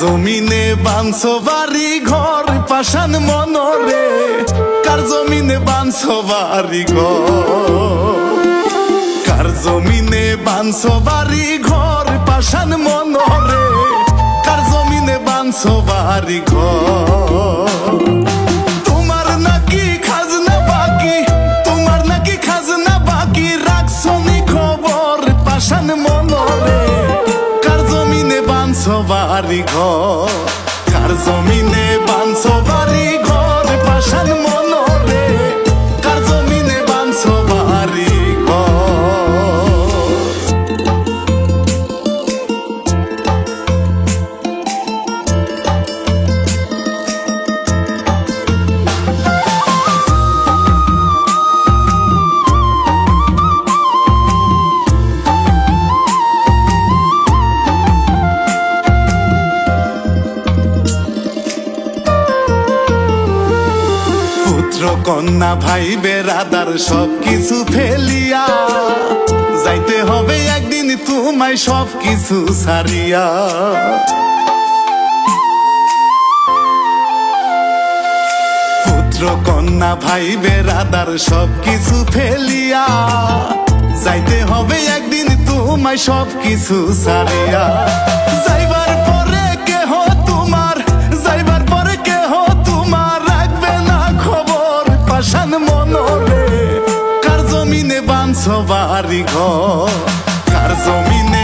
জমিনে বাঁধছো বাড়ি ঘর পাশান মনরে। কার জমিনে বাঁধছো বাড়ি ঘর? কার জমিনে বাঁধছো বাড়ি ঘর পাশান মনরে। কার জমিনে বাঁধছো বাড়ি ঘর? বাড়ি ঘর কার জমিনে বাঁধছো কন্যা ভাই বেরাদার সব কিছু ফেলিয়া, যাইতে হবে একদিন তোমায় সব কিছু সারিয়া পুত্র কন্যা ভাই বেরাদার সব কিছু ফেলিয়া, যাইতে হবে একদিন তোমায় সব কিছু সারিয়া যাইবার বাড়ি ঘর কার জমিনে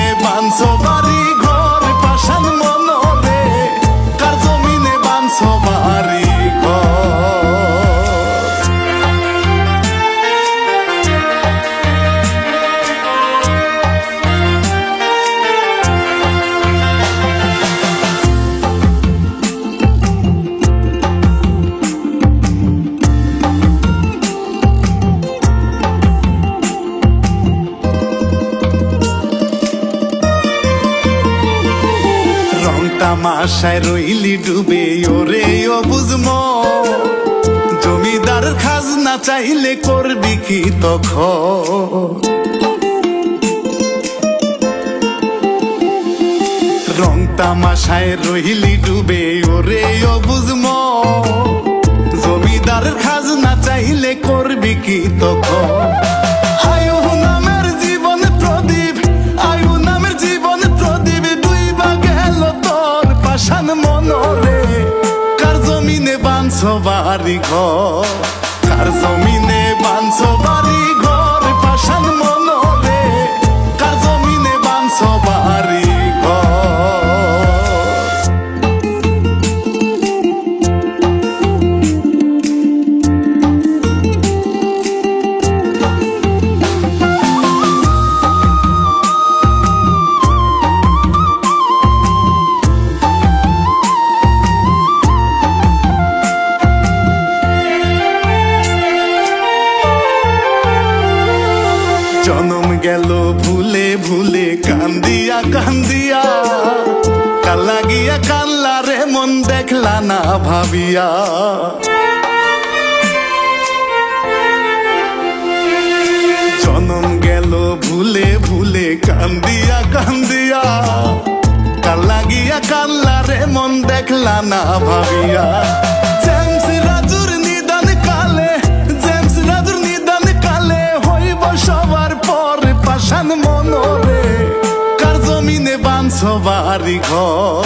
তামাশায় রইলি ডুবে, ওরে ও বুঝমো জমিদার খাজনা চাইলে করবি কি তখন? রং তামাশায় রইলি ডুবে, ওরে ও বুঝমো জমিদার খাজনা চাইলে করবি কি তখন? বাড়ি ঘর জমিনে কান্দিয়া কান্দিয়া। কাল্লা গিয়া কাল্লা রে মন দেখলা না ভাবিয়া। জনম গেল ভুলে ভুলে কান্দিয়া কান্দিয়া। কাল্লা গিয়া কাল্লা রে মন দেখলা না ভাবিয়া। বাড়ি ঘর কার জমিনে বাঁধছ